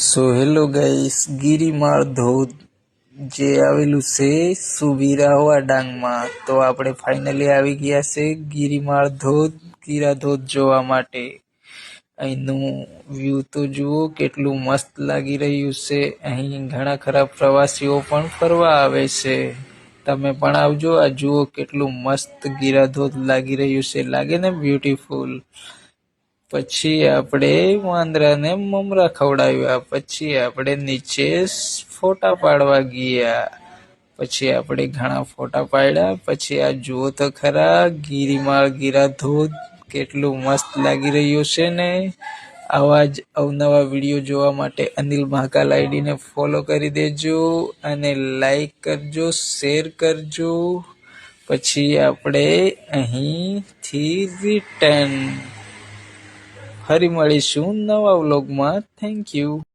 So hello guys ગિરિમાળ ધોધ જે આવેલું છે સુબીરાવા ડાંગમાં. તો આપણે ફાઇનલી આવી ગયા છે ગિરિમાળ ધોધ, ગીરા ધોધ જોવા માટે. અહીંનું વ્યૂ તો જુઓ, કેટલું મસ્ત લાગી રહ્યું છે. અહીં ઘણા ખરા પ્રવાસીઓ પણ ફરવા આવે છે. તમે પણ આવજો, આ જુઓ કેટલું મસ્ત ગીરા ધોધ લાગી રહ્યું છે. લાગે ને બ્યુટીફુલ પછી આપણે વાંદરાને મમરા ખવડાવ્યા. પછી આપણે નીચે ફોટા પાડવા ગયા. પછી આપણે ઘણા ફોટા પાડ્યા. પછી આ જુઓ તો ખરા, ગીરીમાળ ગીરા ધોધ કેટલું મસ્ત લાગી રહ્યું છે ને. આવા જ અવનવા વીડિયો જોવા માટે અનિલ મહાકાલ આઈડીને ફોલો કરી દેજો અને લાઈક કરજો, શેર કરજો. પછી આપણે અહીંથી રિટર્ન. ફરી મળીશું નવા વ્લોગમાં. Thank you